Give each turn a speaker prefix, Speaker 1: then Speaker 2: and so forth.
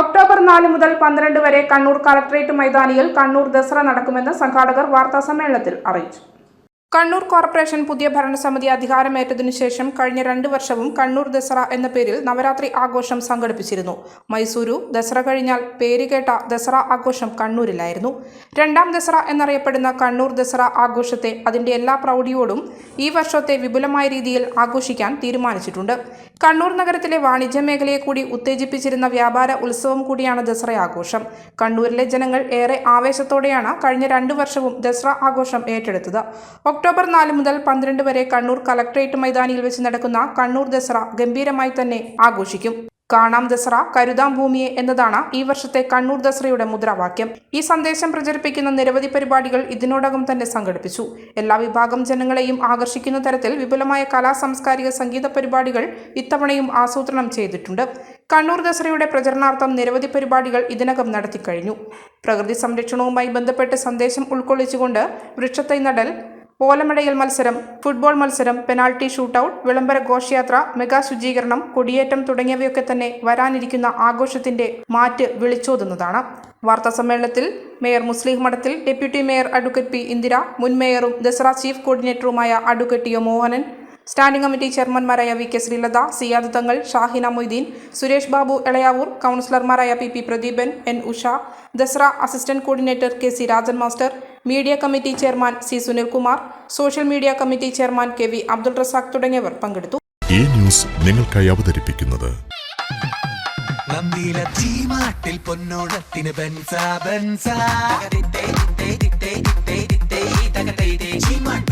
Speaker 1: October നാല് മുതൽ പന്ത്രണ്ട് വരെ കണ്ണൂർ കളക്ടറേറ്റ് മൈതാനിയിൽ കണ്ണൂർ ദസറ നടക്കുമെന്ന് സംഘാടകർ വാർത്താസമ്മേളനത്തിൽ അറിയിച്ചു. കണ്ണൂർ കോർപ്പറേഷൻ പുതിയ ഭരണസമിതി അധികാരമേറ്റതിനു ശേഷം കഴിഞ്ഞ രണ്ട് വർഷവും കണ്ണൂർ ദസറ എന്ന പേരിൽ നവരാത്രി ആഘോഷം സംഘടിപ്പിച്ചിരുന്നു. മൈസൂരു ദസറ കഴിഞ്ഞാൽ പേരുകേട്ട ദസറ ആഘോഷം കണ്ണൂരിലായിരുന്നു. രണ്ടാം ദസറ എന്നറിയപ്പെടുന്ന കണ്ണൂർ ദസറ ആഘോഷത്തെ അതിന്റെ എല്ലാ പ്രൗഢിയോടും ഈ വർഷത്തെ വിപുലമായ രീതിയിൽ ആഘോഷിക്കാൻ തീരുമാനിച്ചിട്ടുണ്ട്. കണ്ണൂർ നഗരത്തിലെ വാണിജ്യ മേഖലയെ കൂടി ഉത്തേജിപ്പിച്ചിരുന്ന വ്യാപാര ഉത്സവം കൂടിയാണ് ദസറ ആഘോഷം. കണ്ണൂരിലെ ജനങ്ങൾ ഏറെ ആവേശത്തോടെയാണ് കഴിഞ്ഞ രണ്ടു വർഷവും ദസറ ആഘോഷം ഏറ്റെടുത്തത്. ഒക്ടോബർ നാല് മുതൽ പന്ത്രണ്ട് വരെ കണ്ണൂർ കളക്ടറേറ്റ് മൈതാനിയിൽ വെച്ച് നടക്കുന്ന കണ്ണൂർ ദസറ ഗംഭീരമായി തന്നെ ആഘോഷിക്കും. കാണാം ദസറ കരുതാം ഭൂമിയെ എന്നതാണ് ഈ വർഷത്തെ കണ്ണൂർ ദസറയുടെ മുദ്രാവാക്യം. ഈ സന്ദേശം പ്രചരിപ്പിക്കുന്ന നിരവധി പരിപാടികൾ ഇതിനോടകം തന്നെ സംഘടിപ്പിച്ചു. എല്ലാ വിഭാഗം ജനങ്ങളെയും ആകർഷിക്കുന്ന തരത്തിൽ വിപുലമായ കലാ സാംസ്കാരിക സംഗീത പരിപാടികൾ ഇത്തവണയും ആസൂത്രണം ചെയ്തിട്ടുണ്ട്. കണ്ണൂർ ദസറയുടെ പ്രചരണാർത്ഥം നിരവധി പരിപാടികൾ ഇതിനകം നടത്തിക്കഴിഞ്ഞു. പ്രകൃതി സംരക്ഷണവുമായി ബന്ധപ്പെട്ട് സന്ദേശം ഉൾക്കൊള്ളിച്ചുകൊണ്ട് വൃക്ഷത്തൈ നടൽ ഓലമടയൽ മത്സരം ഫുട്ബോൾ മത്സരം പെനാൾട്ടി ഷൂട്ടൌട്ട് വിളംബര ഘോഷയാത്ര മെഗാ ശുചീകരണം കൊടിയേറ്റം തുടങ്ങിയവയൊക്കെ തന്നെ വരാനിരിക്കുന്ന ആഘോഷത്തിന്റെ മാറ്റ് വിളിച്ചോതുന്നതാണ്. വാർത്താ സമ്മേളനത്തിൽ mayor Muslim Madathil deputy mayor advocate P Indira മുൻ മേയറും ദസറ ചീഫ് കോർഡിനേറ്ററുമായ അഡ്വക്കേറ്റ് മോഹനൻ സ്റ്റാൻഡിംഗ് കമ്മിറ്റി ചെയർമാൻമാരായ വി കെ ശ്രീലത സിയാദ് തങ്ങൾ ഷാഹിന മൊയ്തീൻ സുരേഷ് ബാബു എളയാവൂർ കൗൺസിലർമാരായ P P Pradeepan N Usha Dasara assistant coordinator K C Rajan master media committee chairman C Sunilkumar social media committee chairman K V Abdul Razak തുടങ്ങിയവർ പങ്കെടുത്തു.
Speaker 2: ഈ news നിങ്ങൾക്കായി അവതരിപ്പിക്കുന്നത്.
Speaker 3: നന്ദിയിലെ ചീമാട്ടിൽ പൊന്നോണത്തിന് ബെൻസ ബെൻസ ചീമാട്ട് ബെൻസ ബെൻസ.